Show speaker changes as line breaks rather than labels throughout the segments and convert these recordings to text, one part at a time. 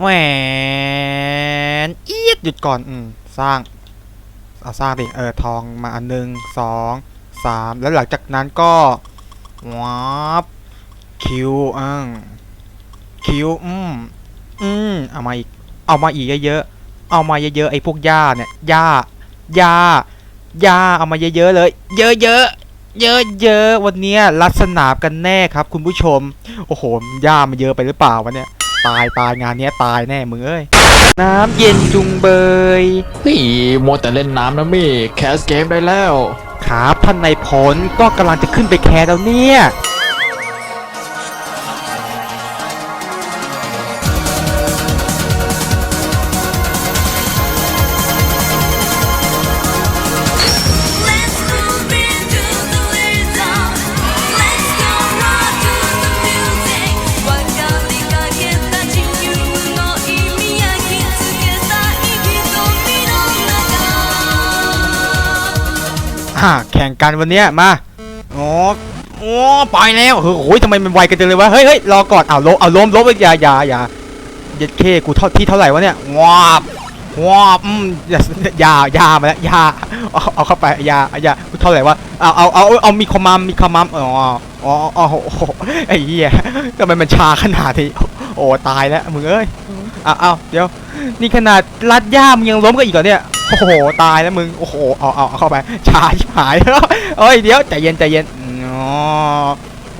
แหวนเอียดหยุดก่อนอืมสร้างเอาสร้างดิเออทองมาอันหนึ่งสองสามแล้วหลังจากนั้นก็วับคิวอ่งคิวอืมอืมเอามาอีกเอามาอีกเยอะๆเอามาเยอะๆไอ้พวกหญ้าเนี่ยหญ้าหญ้าหญ้าเอามาเยอะๆเลย เยอะๆเยอะๆวันนี้รัดสนามกันแน่ครับ คุณผู้ชม โอ้โหหญ้ามันเยอะไปหรือเปล่าวะเนี่ย ตายตายงานเนี้ยตายแน่มึงเอ้ย น้ำเย็นจุงเบย
เฮ้ยมัวแต่เล่นน้ำนะมี่แคสเกมได้แล้ว
ครับท่านนายพลก็กำลังจะขึ้นไปแคร์แล้วเนี่ย อ่าแข่งกันวันเนี้ยมาโอ้โอ้ไปแล้วเฮ้ยโอ้ยทำไมมันไวกันจังเลยวะเฮ้ยเฮ้ยรอก่อนเอาล้มเอาล้มล้มอย่าอย่าอย่าเย็ดเคกูเท่าที่เท่าไหร่วะเนี่ยวาบวาบอืมอย่าอย่าอย่ามาแล้วอย่าเอาเอาเข้าไปอย่าอย่ากูเท่าไหร่วะเอาเอาเอาเอามีคอมมามมีคอมมามอ๋ออ๋ออ๋อโอ้โหไอ้เหี้ยทำไมมันชาขนาดนี้โอ้ตายแล้วมึงเอ้ยเอาเอาเดี๋ยวนี่ขนาดลัดย่ามงยังล้มกันอีกเหรอเนี่ย โอ้โห ตายแล้วมึง โอ้โห เอาเอาเข้าไปชาชิบหายเอ้ย เดี๋ยวใจเย็นใจเย็นอ๋อ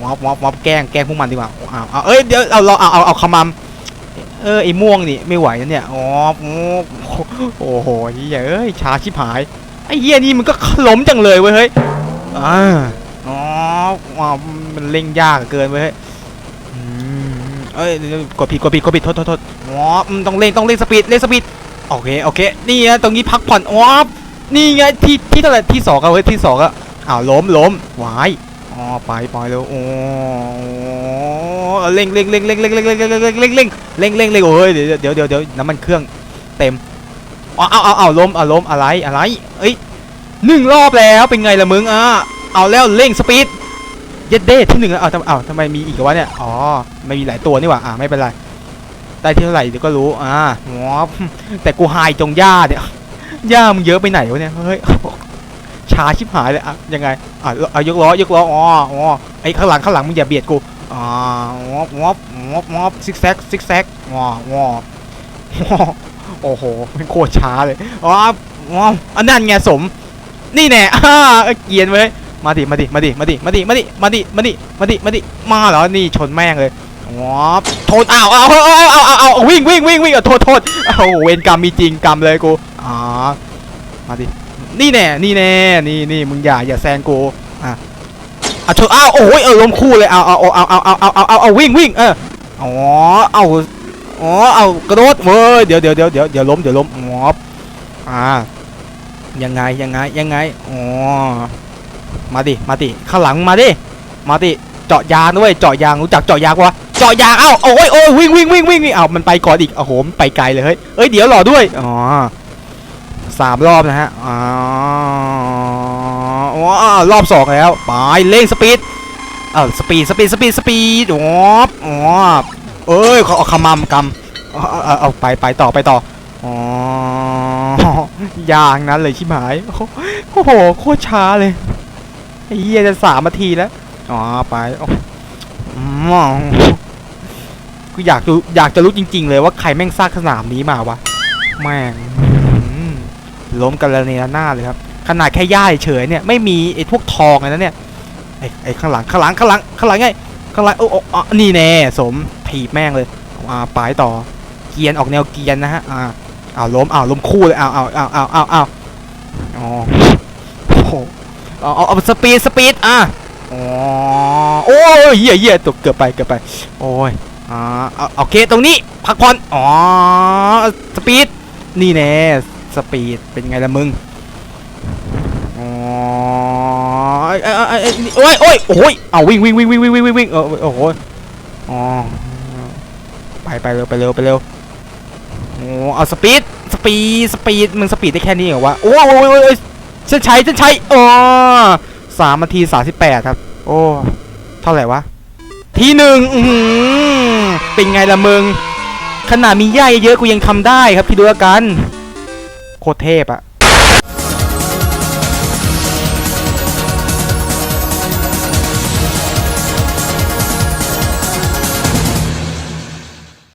วอบวอบวอบแกล้งแกล้งพวกมันดีกว่าเอาเอาเอ้ย เดี๋ยว เอาเราเอาเอาเอาขมำเออไอ้ม่วงนี่ไม่ไหวนะเนี่ยอ๋อโอ้โหเฮียเอ้ยชาชิบหายไอ้เฮียนี่มันก็ล้มจังเลยเว้ยเฮ้ยอ๋อมันเล่งยากเกินเว้ยเอ้ยกดผิดกดผิดกดผิดโทษโทษโทษอ๋อต้องเร่งต้องเร่งสปีดเร่งสปีด โอเคโอเคนี่นะตรงนี้พักผ่อนว้าบนี่ไงที่ที่เท่าไหร่ที่สองอะเว้ยที่สองอะอ้าวล้มล้มหวายอ๋อไปไปแล้วโอ้เร่งเร่งเร่งเร่งเร่งเร่งเร่งเร่งเร่งเร่งเร่งเร่งเร่งเร่งเร่งโอ้ยเดี๋ยวเดี๋ยวเดี๋ยวเดี๋ยวน้ำมันเครื่องเต็มอ๋อเอาเอาเอาล้มเอาล้มอะไรอะไรเอ้ยหนึ่งรอบแล้วเป็นไงละมึงอะเอาแล้วเร่งสปีดเย็ดเด้ที่หนึ่งแล้วเอาทำเอาทำไมมีอีกวะเนี่ยอ๋อไม่มีหลายตัวนี่หว่าอ่าไม่เป็นไร ได้ที่เท่าไหร่เดี๋ยวก็รู้อ่าหัวแต่กูหายตรงหญ้าเนี่ยหญ้ามึงเยอะไปไหนวะเนี่ยเฮ้ยชาชิบหายเลยอะยังไงอะเอายกล้อยกล้ออ๋ออ๋อไอ้ข้างหลังข้างหลังมึงอย่าเบียดกูอ่างอบงอบงอบงอบซิกแซกซิกแซกงองอโอ้โหเป็นโคตรช้าเลยอ๋องออันนั้นไงสม นี่แน่อ่าเกียนเว้ยมาดิมาดิมาดิมาดิมาดิมาดิมาดิมาดิมาดิมาดิมาเหรอนี่ชนแม่งเลย งอบโทษอ้าวอ้าวอ้าวอ้าวอ้าเอาวิ่งวิ่งวิ่งวิ่งอะโทษโทษโอ้โหเวรกรรมมีจริงกรรมเลยกูอ๋อมาดินี่แน่นี่แน่นี่นี่มึงอย่าอย่าแซงกูอะอะชนอ้าวโอ้ยเออลมคู่เลยเอาเอาเอาเอาเอาเอาเอาเอาเอาวิ่งวิ่งเอออ๋อเอาอ๋อเอากระโดดเว้ยเดี๋ยวเดี๋ยวเดี๋ยวเดี๋ยวเดี๋ยวล้มเดี๋ยวล้มงอบอ่ายังไงยังไงยังไงอ๋อมาดิมาดิข้างหลังมาดิมาดิเจาะยางด้วยเจาะยางรู้จักเจาะยางวะ เจาะยางเอ้าโอ้ยโอ้ยวิ่งวิ่งวิ่งวิ่งวิ่งเอ้ามันไปก่อนอีกโอ้โหมันไปไกลเลยเฮ้ยเอ้ยเดี๋ยวรอด้วยอ๋อสามรอบนะฮะอ๋ออรอบสองแล้วไปเร่งสปีดเออสปีดสปีดสปีดสปีดอ๋ออ๋อเอ้ยเขาเอาขมำกำเอาเอาเอาเอาไปไปต่อไปต่ออ๋อยางนั้นเลยชิบหายโอ้โหโคตรช้าเลยไอ้เหี้ยจะสามนาทีแล้วอ๋อไปโอ้อื มกูอยากรู้อยากจะรู้จริง ๆ เลยว่าใครแม่งสร้างสนามนี้มาวะแม่งล้มกันระเนระนาดเลยครับ ขนาดแค่ย่าเฉยเนี่ยไม่มีไอ้พวกทองเลยนะเนี่ยไอ้ไอ้ข้างหลังข้างหลังข้างหลังข้างหลังไงข้างหลังโอ้โอ้อะนี่แน่สมถีบแม่งเลยอ่าไปต่อเกียนออกแนวเกียนนะฮะอ่าอ้าวล้มอ้าวล้มคู่เลยอ้าวอ้าวอ้าวอ้าวอ้าวอ้าวอ๋อโอ้โหอาเอาเอาสปีดสปีดอะอ๋อโอ้ยเหี้ยเหี้ยตกเกือบไปเกือบไปโอ้ย อ่าเอาโอเคตรงนี้พักผ่อนอ๋อสปีดนี่แน่สปีดเป็นไงล่ะมึงอ๋อเอ้ยเอ้ยเอ้ยเอ้ยโอ้ยโอ้ยโอ้ยเอาวิ่งวิ่งวิ่งวิ่งวิ่งวิ่งวิ่งวิ่งเออโอ้โหอ๋อไปไปเร็วไปเร็วไปเร็วโอ้เอาสปีดสปีดสปีดมึงสปีดได้แค่นี้เหรอวะโอ้โหโอ้ยโอ้ยเส้นชัยเส้นชัยอ๋อสามนาทีสามสิบแปดครับ โอ้เท่าไหร่วะทีหนึ่งอื้อ เป็นไงล่ะมึง ขนาดมีหญ้าเยอะๆกูยังทำได้ครับคิดดูแล้วกัน โคตรเทพอะ